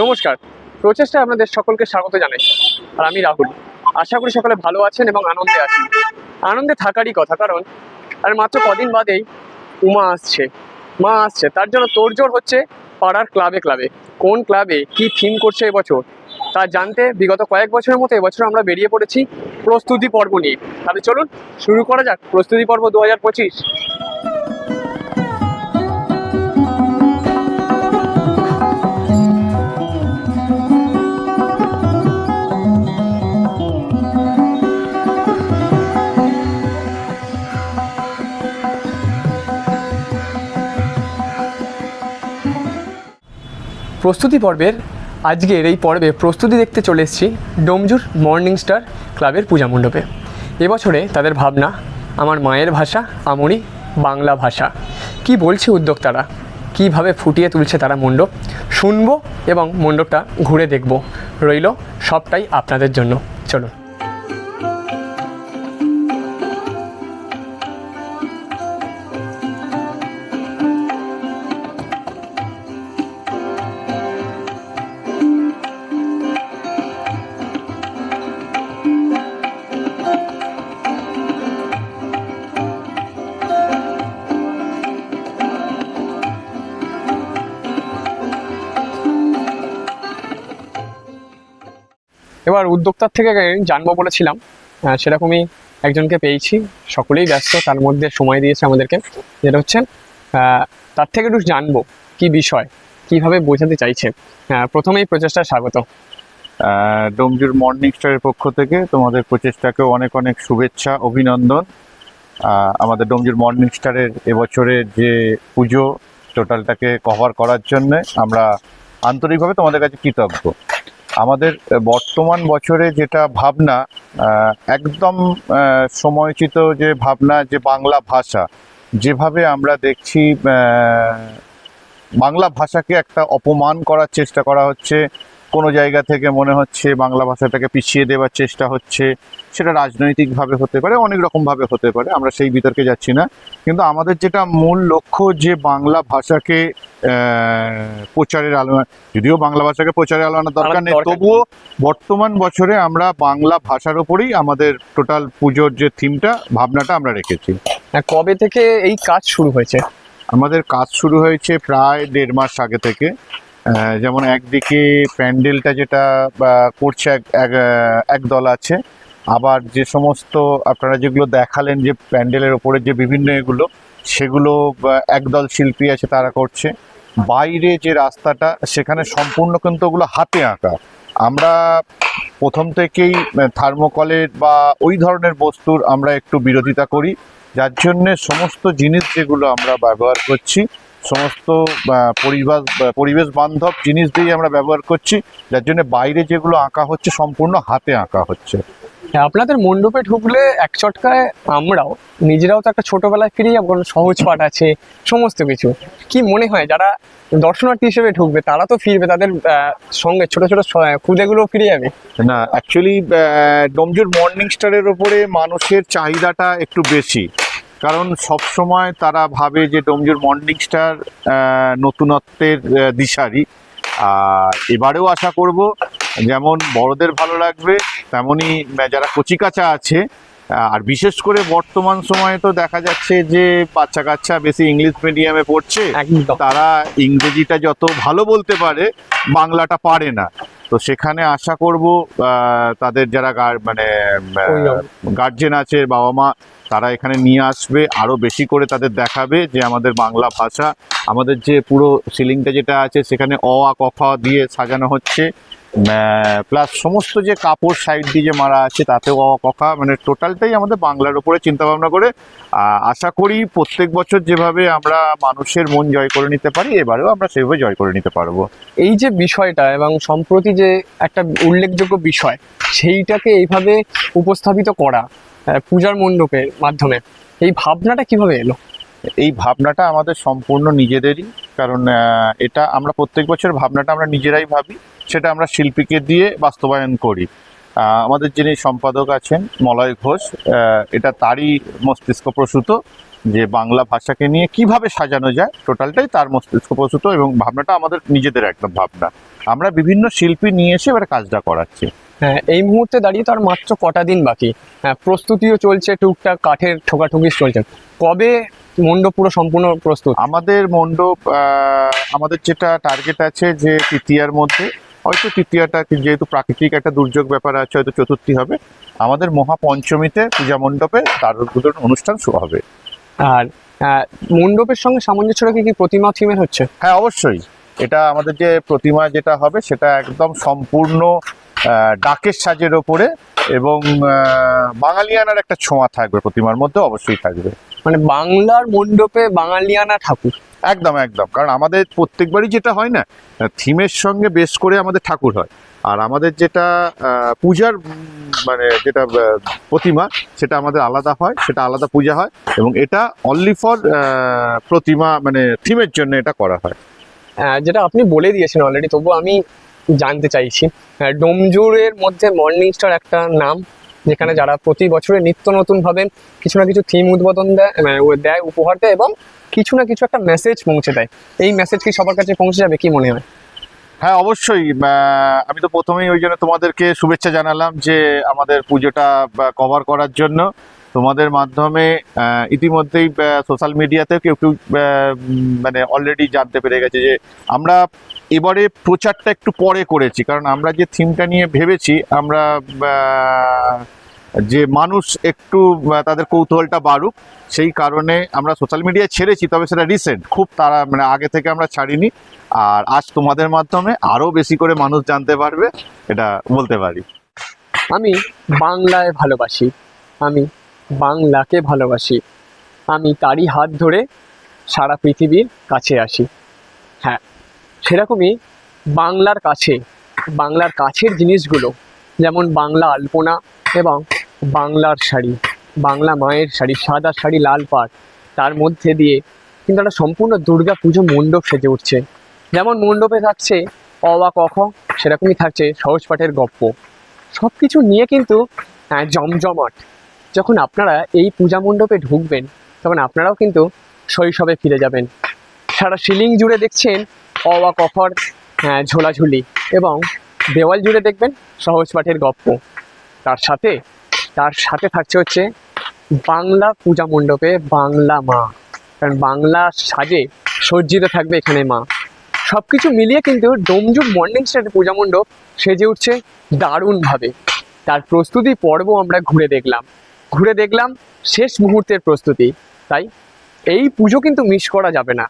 নমস্কার। প্রচেষ্টায় আপনাদের সকলকে স্বাগত জানাই। আর আমি রাহুল। আশা করি সকলে ভালো আছেন এবং আনন্দে আছেন। আনন্দে থাকারই কথা, কারণ আর মাত্র কদিন বাদেই উমা আসছে। মা আসছে। তার জন্য তোড়জোড় হচ্ছে পাড়ার ক্লাবে ক্লাবে। কোন ক্লাবে, কি থিম করছে এবছর, তা জানতে বিগত কয়েক বছরের মতো এবছর আমরা বেরিয়ে পড়েছি প্রস্তুতি পর্ব নিয়ে। তাহলে চলুন, শুরু করা যাক প্রস্তুতি পর্ব দু হাজার পঁচিশ। প্রস্তুতি পর্বের আজকের এই পর্বে প্রস্তুতি দেখতে চলে এসেছি ডোমজুর মর্নিং স্টার ক্লাবের পূজা মণ্ডপে। এবছরে তাদের ভাবনা, আমার মায়ের ভাষা আমরি বাংলা ভাষা। কি বলছে উদ্যোক্তারা? কীভাবে ফুটিয়ে তুলছে তারা মণ্ডপ? শুনব এবং মণ্ডপটা ঘুরে দেখব। রইল সবটাই আপনাদের জন্য। চলুন। এবার উদ্যোক্তার থেকে জানব বলেছিলাম সেরকমই একজনকে পেয়েছি, সকলেই ব্যস্ত, তার মধ্যে সময় দিয়েছে আমাদেরকে, যেটা হচ্ছে তার থেকে একটু জানব কি বিষয়, কীভাবে বোঝাতে চাইছে। প্রথমেই প্রচেষ্টা স্বাগত। ডোমজুর মর্নিং স্টারের পক্ষ থেকে তোমাদের প্রচেষ্টাকেও অনেক অনেক শুভেচ্ছা, অভিনন্দন। আমাদের ডোমজুর মর্নিং স্টারের এবছরের যে পুজো, টোটালটাকে কভার করার জন্য আমরা আন্তরিকভাবে তোমাদের কাছে কৃতজ্ঞ। আমাদের বর্তমান বছরে যেটা ভাবনা একদম সময়চিত যে ভাবনা, যে বাংলা ভাষা, যেভাবে আমরা দেখছি বাংলা ভাষাকে একটা অপমান করার চেষ্টা করা হচ্ছে কোনো জায়গা থেকে মনে হচ্ছে বাংলা ভাষাটাকে পিছিয়ে দেওয়ার চেষ্টা হচ্ছে সেটা রাজনৈতিকভাবে হতে পারে অনেক রকমভাবে হতে পারে আমরা সেই বিতর্কে যাচ্ছি না। কিন্তু আমাদের যেটা মূল লক্ষ্য যে বাংলা ভাষাকে প্রচারের আলো যদিও বাংলা ভাষাকে প্রচারের আলো আনার দরকার নেই তবুও বর্তমান বছরে আমরা বাংলা ভাষার ওপরেই আমাদের টোটাল পুজোর যে থিমটা ভাবনাটা আমরা রেখেছি। আহ, কবে থেকে এই কাজ শুরু হয়েছে? আমাদের কাজ শুরু হয়েছে প্রায় দেড় মাস আগে থেকে। যেমন একদিকে প্যান্ডেলটা যেটা করছে এক, এক- দল আছে, আবার যে সমস্ত আপনারা যেগুলো দেখালেন যে প্যান্ডেলের ওপরে যে বিভিন্ন এগুলো, সেগুলো একদল শিল্পী আছে তারা করছে। বাইরে যে রাস্তাটা, সেখানে সম্পূর্ণ কিন্তু ওগুলো হাতে আঁকা। আমরা প্রথম থেকেই থার্মোকলের বা ওই ধরনের বস্তুর আমরা একটু বিরোধিতা করি। যার জন্যে সমস্ত জিনিস যেগুলো আমরা ব্যবহার করছি সমস্ত পরিবেশ পরিবেশ বান্ধব জিনিস দিয়েই আমরা ব্যবহার করছি যার জন্য বাইরে যেগুলো আঁকা হচ্ছে সম্পূর্ণ হাতে আঁকা হচ্ছে। হ্যাঁ, আপনাদের মণ্ডপে ঢুকলে এক চটকায় আমরাও নিজেরাও তো একটা ছোটবেলায় ফিরে যাব কারণ সহজ পাঠ আছে সমস্ত কিছু। কি মনে হয় যারা দর্শনার্থী হিসেবে ঢুকবে তারা তো ফিরবে তাদের সঙ্গে ছোট ছোট খুদেগুলো ফিরে যাবে। না অ্যাকচুয়ালি ডোমজুর মর্নিং স্টারের ওপরে মানুষের চাহিদাটা একটু বেশি। কারণ সব সময় তারা ভাবে যে ডোমজুর মর্নিং স্টার নতুনত্বের দিশারি। আর এবারেও আশা করব যেমন বড়দের ভালো লাগবে তেমনই যারা কচিকাচা আছে আর বিশেষ করে বর্তমান সময়ে তো দেখা যাচ্ছে যে বাচ্চা কাচ্চা বেশি ইংলিশ মিডিয়ামে পড়ছে তারা ইংরেজিটা যত ভালো বলতে পারে বাংলাটা পারে না। তো সেখানে আশা করব তাদের যারা গার- মানে গার্জেন আছে বাবা মা তারা এখানে নিয়ে আসবে আরও বেশি করে তাদের দেখাবে যে আমাদের বাংলা ভাষা আমাদের যে পুরো সিলিংটা যেটা আছে সেখানে অ আ কফা দিয়ে সাজানো হচ্ছে। প্লাস সমস্ত যে কাপড় সাইড দিয়ে যে মারা আছে তাতেও অ আ ক খ মানে টোটালটাই আমাদের বাংলার উপরে চিন্তা ভাবনা করে আশা করি প্রত্যেক বছর যেভাবে আমরা মানুষের মন জয় করে নিতে পারি এবারেও আমরা সেভাবে জয় করে নিতে পারব। এই যে বিষয়টা এবং সম্প্রতি যে একটা উল্লেখযোগ্য বিষয় সেইটাকে এইভাবে উপস্থাপিত করা পূজার মণ্ডপের মাধ্যমে এই ভাবনাটা কীভাবে এলো? এই ভাবনাটা আমাদের সম্পূর্ণ নিজেদেরই কারণ এটা আমরা প্রত্যেক বছর ভাবনাটা আমরা নিজেরাই ভাবি। সেটা আমরা শিল্পীকে দিয়ে বাস্তবায়ন করি। আমাদের যিনি সম্পাদক আছেন মলয় ঘোষ এটা তারই মস্তিষ্ক প্রসূত যে বাংলা ভাষাকে নিয়ে কীভাবে সাজানো যায় টোটালটাই তার মস্তিষ্ক প্রসূত এবং ভাবনাটা আমাদের নিজেদের একদম ভাবনা। আমরা বিভিন্ন শিল্পী নিয়ে এসে এবার কাজটা করাচ্ছি। হ্যাঁ এই মুহূর্তে দাঁড়িয়ে তো আর মাত্র কটা দিন বাকি। হ্যাঁ প্রস্তুতিও চলছে টুকটাক কাঠের ঠোকাঠুকি চলছে। কবে মণ্ডপ পুরো সম্পূর্ণ প্রস্তুত? আমাদের মণ্ডপ আমাদের যেটা টার্গেট আছে যে তৃতীয়ার মধ্যে হয়তো তৃতীয়াটা যেহেতু প্রাকৃতিক একটা দুর্যোগ ব্যাপার আছে হয়তো চতুর্থী হবে। আমাদের মহাপঞ্চমীতে পূজা মণ্ডপে তার উদ্বোধন অনুষ্ঠান শুরু হবে। আর মণ্ডপের সঙ্গে সামঞ্জস্য রেখে কি প্রতিমা থিমের হচ্ছে? হ্যাঁ অবশ্যই। এটা আমাদের যে প্রতিমা যেটা হবে সেটা একদম সম্পূর্ণ ডাকের সাজের ওপরে এবং বাঙালিয়ানার একটা ছোঁয়া থাকবে প্রতিমার মধ্যে অবশ্যই থাকবে। মানে বাংলার মণ্ডপে বাঙালিয়ানা ঠাকুর? একদম একদম। কারণ আমাদের প্রত্যেকবারই যেটা হয় না থিমের সঙ্গে বেশ করে আমাদের ঠাকুর হয়। আর আমাদের যেটা পূজার মানে যেটা প্রতিমা, সেটা আমাদের আলাদা হয়, সেটা আলাদা পূজা হয় এবং এটা অনলি ফর প্রতিমা মানে থিমের জন্য এটা করা হয়। যেটা আপনি বলে দিয়েছেন অলরেডি তবু আমি জানতে চাইছি। ডোমজুরের মধ্যে মর্নিং স্টার একটা নাম যেখানে যারা প্রতি বছরে নিত্য নতুন ভাবে কিছু না কিছু থিম উদ্বোধন দেয় মানে দেয়, উপহার দেয় এবং কিছু না কিছু একটা মেসেজ পৌঁছে দেয়। এই মেসেজ কি সবার কাছে পৌঁছে যাবে, কি মনে হয়? হ্যাঁ অবশ্যই। আমি তো প্রথমেই ওই জন্য তোমাদেরকে শুভেচ্ছা জানালাম যে আমাদের পুজোটা কভার করার জন্য। তোমাদের মাধ্যমে ইতিমধ্যেই সোশ্যাল মিডিয়াতে কেউ কেউ মানে অলরেডি জানতে পেরে গেছে যে আমরা এবারে প্রচারটা একটু পরে করেছি। কারণ আমরা যে থিমটা নিয়ে ভেবেছি, আমরা যে মানুষ একটু তাদের কৌতূহলটা বাড়ুক, সেই কারণে আমরা সোশ্যাল মিডিয়ায় ছেড়েছি, তবে সেটা রিসেন্ট খুব তারা মানে আগে থেকে আমরা ছাড়িনি। আর আজ তোমাদের মাধ্যমে আরও বেশি করে মানুষ জানতে পারবে, এটা বলতে পারি। আমি বাংলায় ভালোবাসি। আমি বাংলাকে ভালোবাসি। আমি তারই হাত ধরে সারা পৃথিবীর কাছে আসি। হ্যাঁ সেরকমই বাংলার কাছে বাংলার কাছের জিনিসগুলো যেমন বাংলা আলপনা এবং বাংলার শাড়ি বাংলা মায়ের শাড়ি সাদা শাড়ি লাল পাট তার মধ্যে দিয়ে কিন্তু একটা সম্পূর্ণ দুর্গা পুজো মণ্ডপ সেজে উঠছে। যেমন মণ্ডপে থাকছে অওয়া কখ সেরকমই থাকছে সহজ পাঠের গপ্প। সব কিছু নিয়ে কিন্তু আহ, জমজমাট। যখন আপনারা এই পূজা মণ্ডপে ঢুকবেন তখন আপনারাও কিন্তু শৈশবে ফিরে যাবেন। সারা সিলিং জুড়ে দেখছেন অওয়া কফর আহ, ঝোলাঝুলি এবং দেওয়াল জুড়ে দেখবেন সহজ পাঠের গপ্প। তার সাথে তার সাথে থাকছে হচ্ছে বাংলা পূজা মণ্ডপে বাংলা মা। কারণ বাংলা সাজে সজ্জিত থাকবে এখানে মা। সব কিছু মিলিয়ে কিন্তু ডোমজুর মর্নিং স্টার পূজা মণ্ডপ সেজে উঠছে দারুণভাবে। তার প্রস্তুতি পর্ব আমরা ঘুরে দেখলাম। ঘুরে দেখলাম শেষ মুহূর্তের প্রস্তুতি। তাই এই পুজো কিন্তু মিস করা যাবে না।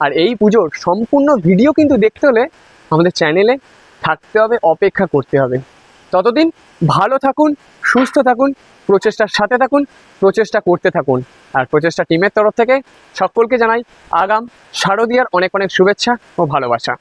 আর এই পুজোর সম্পূর্ণ ভিডিও কিন্তু দেখতে হলে আমাদের চ্যানেলে থাকতে হবে, অপেক্ষা করতে হবে। ততদিন ভালো থাকুন, সুস্থ থাকুন, প্রচেষ্টার সাথে থাকুন, প্রচেষ্টা করতে থাকুন। আর প্রচেষ্টা টিমের তরফ থেকে সকলকে জানাই আগাম শারদীয়ার অনেক অনেক শুভেচ্ছা ও ভালোবাসা।